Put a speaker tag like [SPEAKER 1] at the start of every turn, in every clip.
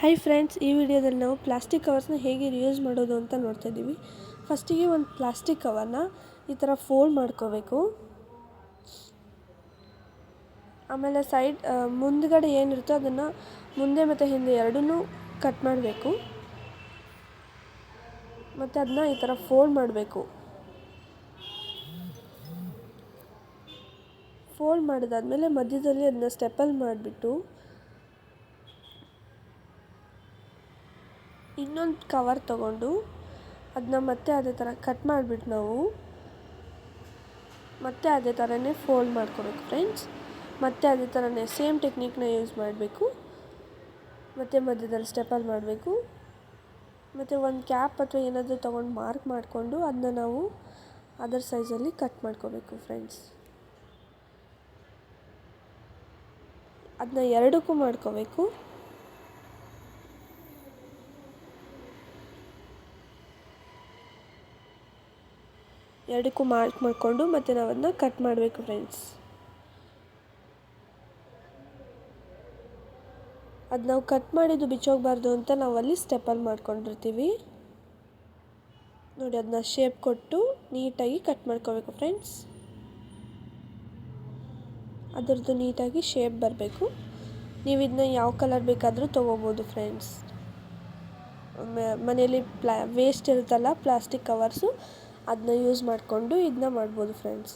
[SPEAKER 1] Hi friends ಈ ವಿಡಿಯೋದಲ್ಲಿ ನಾವು ಪ್ಲಾಸ್ಟಿಕ್ ಕವರ್ಸ್ನ ಹೇಗೆ ರಿಯೂಸ್ ಮಾಡೋದು ಅಂತ ನೋಡ್ತಾ ಇದ್ದೀವಿ. ಫಸ್ಟಿಗೆ ಒಂದು ಪ್ಲಾಸ್ಟಿಕ್ ಕವರ್ನ ಈ ಥರ ಫೋಲ್ಡ್ ಮಾಡ್ಕೋಬೇಕು. ಆಮೇಲೆ ಸೈಡ್ ಮುಂದ್ಗಡೆ ಏನಿರುತ್ತೋ ಅದನ್ನು ಮುಂದೆ ಮತ್ತು ಹಿಂದೆ ಎರಡನ್ನೂ ಕಟ್ ಮಾಡಬೇಕು. ಮತ್ತು ಅದನ್ನ ಈ ಥರ ಫೋಲ್ಡ್ ಮಾಡಬೇಕು. ಫೋಲ್ಡ್ ಮಾಡಿದಾದ್ಮೇಲೆ ಮಧ್ಯದಲ್ಲಿ ಅದನ್ನ ಸ್ಟೆಪಲ್ ಮಾಡಿಬಿಟ್ಟು ಇನ್ನೊಂದು ಕವರ್ ತಗೊಂಡು ಅದನ್ನ ಮತ್ತೆ ಅದೇ ಥರ ಕಟ್ ಮಾಡಿಬಿಟ್ಟು ನಾವು ಮತ್ತೆ ಅದೇ ಥರನೇ ಫೋಲ್ಡ್ ಮಾಡ್ಕೊಬೇಕು ಫ್ರೆಂಡ್ಸ್ ಮತ್ತೆ ಅದೇ ಥರನೇ ಸೇಮ್ ಟೆಕ್ನಿಕ್ನ ಯೂಸ್ ಮಾಡಬೇಕು. ಮತ್ತು ಮಧ್ಯದಲ್ಲಿ ಸ್ಟೆಪಲ್ ಮಾಡಬೇಕು. ಮತ್ತು ಒಂದು ಕ್ಯಾಪ್ ಅಥವಾ ಏನಾದರೂ ತೊಗೊಂಡು ಮಾರ್ಕ್ ಮಾಡಿಕೊಂಡು ಅದನ್ನ ನಾವು ಅದರ್ ಸೈಜಲ್ಲಿ ಕಟ್ ಮಾಡ್ಕೋಬೇಕು ಫ್ರೆಂಡ್ಸ್ ಅದನ್ನ ಎರಡಕ್ಕೂ ಮಾಡ್ಕೋಬೇಕು. ಎರಡಕ್ಕೂ ಮಾರ್ಕ್ ಮಾಡಿಕೊಂಡು ಮತ್ತು ನಾವು ಅದನ್ನ ಕಟ್ ಮಾಡಬೇಕು ಫ್ರೆಂಡ್ಸ್ ಅದು ನಾವು ಕಟ್ ಮಾಡಿದ್ದು ಬಿಚ್ಚೋಗಬಾರ್ದು ಅಂತ ನಾವು ಅಲ್ಲಿ ಸ್ಟೆಪ್ಪಲ್ಲಿ ಮಾಡ್ಕೊಂಡಿರ್ತೀವಿ. ನೋಡಿ ಅದನ್ನ ಶೇಪ್ ಕೊಟ್ಟು ನೀಟಾಗಿ ಕಟ್ ಮಾಡ್ಕೋಬೇಕು ಫ್ರೆಂಡ್ಸ್ ಅದರದ್ದು ನೀಟಾಗಿ ಶೇಪ್ ಬರಬೇಕು. ನೀವು ಇದನ್ನ ಯಾವ ಕಲರ್ ಬೇಕಾದರೂ ತೊಗೋಬೋದು ಫ್ರೆಂಡ್ಸ್ ಮನೇಲಿ ಪ್ಲಾ ವೇಸ್ಟ್ ಇರುತ್ತಲ್ಲ ಪ್ಲಾಸ್ಟಿಕ್ ಕವರ್ಸು ಅದನ್ನ ಯೂಸ್ ಮಾಡಿಕೊಂಡು ಇದನ್ನ ಮಾಡ್ಬೋದು ಫ್ರೆಂಡ್ಸ್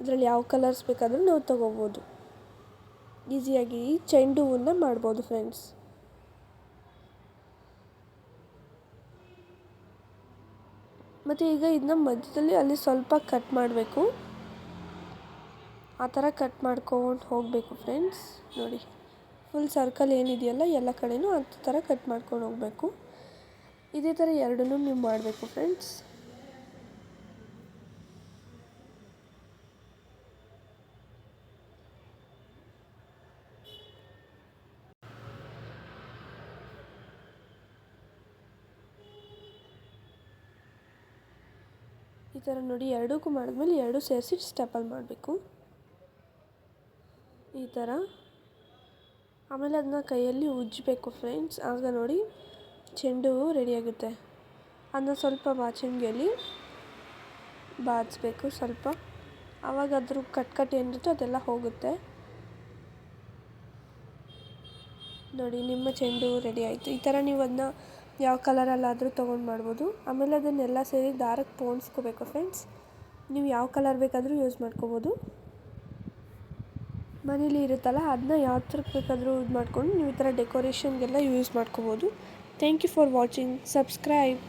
[SPEAKER 1] ಇದರಲ್ಲಿ ಯಾವ ಕಲರ್ಸ್ ಬೇಕಾದರೂ ನಾವು ತೊಗೋಬೋದು. ಈಸಿಯಾಗಿ ಚೆಂಡು ಹೂವನ್ನ ಮಾಡ್ಬೋದು ಫ್ರೆಂಡ್ಸ್ ಮತ್ತು ಈಗ ಇದನ್ನ ಮಧ್ಯದಲ್ಲಿ ಅಲ್ಲಿ ಸ್ವಲ್ಪ ಕಟ್ ಮಾಡಬೇಕು. ಆ ಥರ ಕಟ್ ಮಾಡ್ಕೊಂಡು ಹೋಗಬೇಕು ಫ್ರೆಂಡ್ಸ್ ನೋಡಿ ಫುಲ್ ಸರ್ಕಲ್ ಏನಿದೆಯಲ್ಲ ಎಲ್ಲ ಕಡೆಯೂ ಆ ಥರ ಕಟ್ ಮಾಡ್ಕೊಂಡು ಹೋಗಬೇಕು. ಇದೇ ಥರ ಎರಡನ್ನೂ ನೀವು ಮಾಡಬೇಕು ಫ್ರೆಂಡ್ಸ್ ಈ ಥರ ನೋಡಿ ಎರಡಕ್ಕೂ ಮಾಡಿದ್ಮೇಲೆ ಎರಡು ಸೇರಿಸಿ ಸ್ಟೆಪಲ್ ಮಾಡಬೇಕು. ಈ ಥರ. ಆಮೇಲೆ ಅದನ್ನ ಕೈಯಲ್ಲಿ ಉಜ್ಜಬೇಕು ಫ್ರೆಂಡ್ಸ್. ಆಗ ನೋಡಿ ಚೆಂಡು ರೆಡಿಯಾಗುತ್ತೆ ಅದನ್ನ ಸ್ವಲ್ಪ ಬಾಚಣಿಗೆಯಲ್ಲಿ ಬಾಚಬೇಕು ಸ್ವಲ್ಪ. ಆವಾಗ ಅದ್ರ ಕಟ್ ಕಟ್ ಏನಿರುತ್ತೋ ಅದೆಲ್ಲ ಹೋಗುತ್ತೆ. ನೋಡಿ ನಿಮ್ಮ ಚೆಂಡು ರೆಡಿ ಆಯಿತು. ಈ ಥರ ನೀವು ಅದನ್ನ ಯಾವ ಕಲರಲ್ಲಾದರೂ ತೊಗೊಂಡು ಮಾಡ್ಬೋದು. ಆಮೇಲೆ ಅದನ್ನೆಲ್ಲ ಸೇರಿ ದಾರಕ್ಕೆ ಪೋಣಿಸ್ಕೋಬೇಕು ಫ್ರೆಂಡ್ಸ್. ನೀವು ಯಾವ ಕಲರ್ ಬೇಕಾದರೂ ಯೂಸ್ ಮಾಡ್ಕೋಬೋದು. ಮನೇಲಿ ಇರುತ್ತಲ್ಲ, ಅದನ್ನ ಯಾವ ಥರಕ್ಕೆ ಬೇಕಾದರೂ ಯೂಸ್ ಮಾಡಿಕೊಂಡು ನೀವು ಈ ಥರ ಡೆಕೋರೇಷನ್ಗೆಲ್ಲ ಯೂಸ್ ಮಾಡ್ಕೋಬೋದು. Thank you for watching. Subscribe.